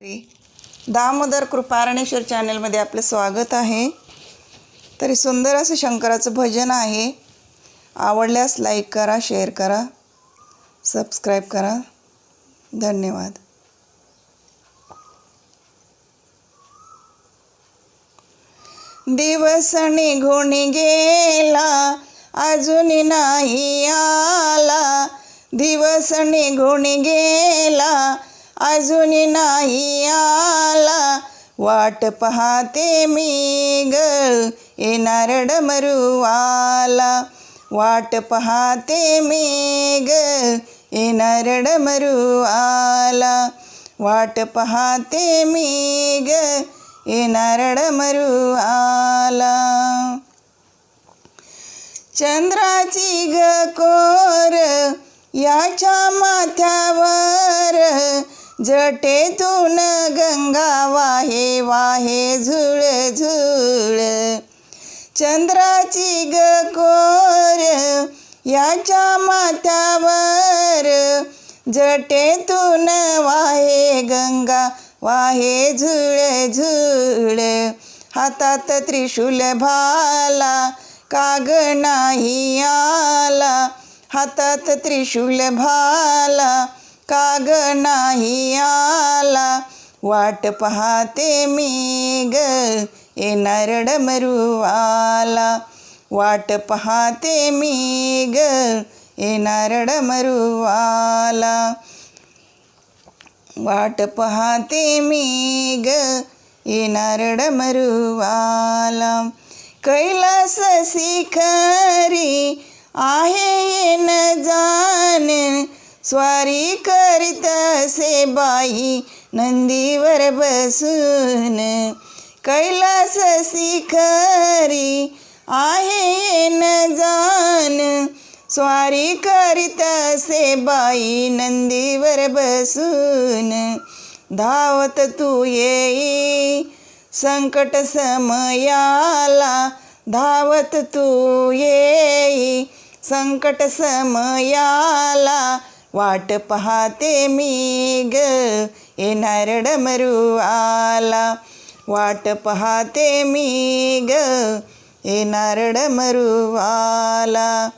दामोदर कृपारणेश्वर चॅनलमध्ये आपलं स्वागत आहे. तरी सुंदर असं शंकराचं भजन आहे. आवडल्यास लाईक करा शेअर करा सबस्क्राईब करा. धन्यवाद. दिवस निघून गेला अजून नाही आला. दिवस निघून गेला अजून नाही आला. वाट पाहते मी ग येणार डमरूवाला. वाट पाहते मी ग येणार डमरूवाला. वाट पाहते मी ग येणार डमरूवाला. चंद्राची ग कोर याच्या माथ्यावर जटेतून गंगा वाहे वाहे झुळ झुळ. चंद्राची ग कोर याच्या माथ्यावर. जटेतून वाहे गंगा वाहे झुळ झुळ. हातात त्रिशूल भाला काग नाही आला. हातात त्रिशूल भाला काग नाही आला. वाट पाहते मी ग येणार डमरूवाला वाट पाहते मी ग येणार डमरूवाला वाट पाहते मी ग येणार डमरूवाला कैलास शिखरी आहे येन जाण स्वारी करीत असे बाई नंदीवर बसून. कैलास शिखरी आहे न जान. स्वारी करीत असे बाई नंदीवर बसून. धावत तू येई संकट समयाला धावत तू येई संकट समयाला वाट पाहते मी ग येणार आला वाट पाहते मी ग येणार आला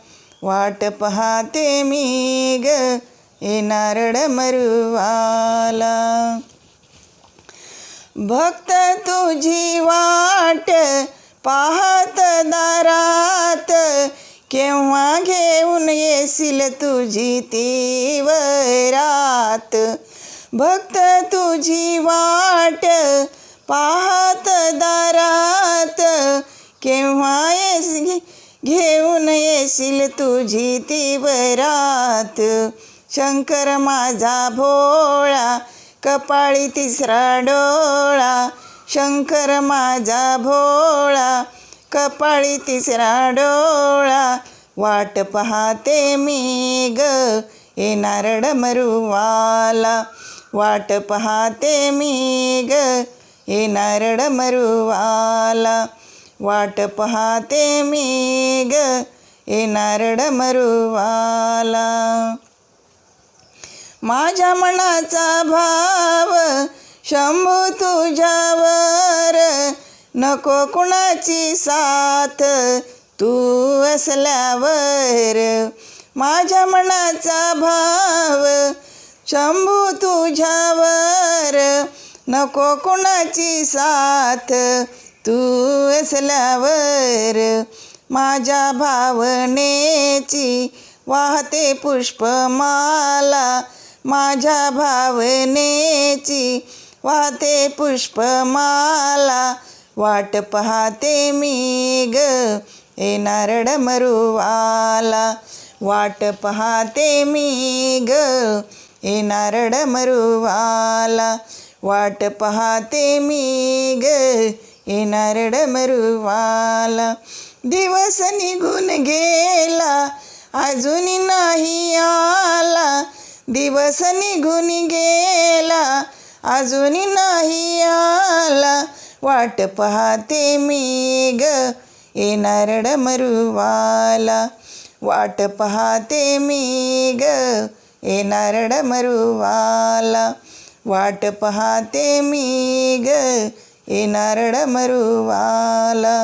वाट पाहते मी ग येणार आला भक्त तुझी वाट पाहत दारात केव्हा घे येशील तुझी तीवरात भक्त तुझी वाट पाहत दारात. केव्हा येस घेऊन येशील तुझी तीवरात शंकर माझा भोळा कपाळी तिसरा डोळा. शंकर माझा भोळा कपाळी तिसरा डोळा. वाट पाहते मी ग येणार मरुवाला. वाट पाहते मी ग येणार मरुवाला. वाट पाहते मी ग येणार मरुवाला. माझ्या मनाचा भाव शंभू तुझ्यावर नको कुणाची साथ. तू असल्यावर माझ्या मनाचा भाव शंभू तुझ्यावर. नको कुणाची साथ तू असल्यावर माझ्या भावनेची वाहते पुष्पमाला. माझ्या भावनेची वाहते पुष्पमाला. वाट पाहते मी ग येणार मरुवाला वाट पाहते मी ग. येणार मरुवाला वाट पाहते मी ग. येणार मरुवाला दिवस निघून गेला अजून नाही आला. दिवस निघून गेला अजून नाही आला. वाट पाहते मी ग. ये नारड मरुवाला वाट पाहते मी ग येणार मरुवाला वाट पाहते मी ग येणार मरुवाला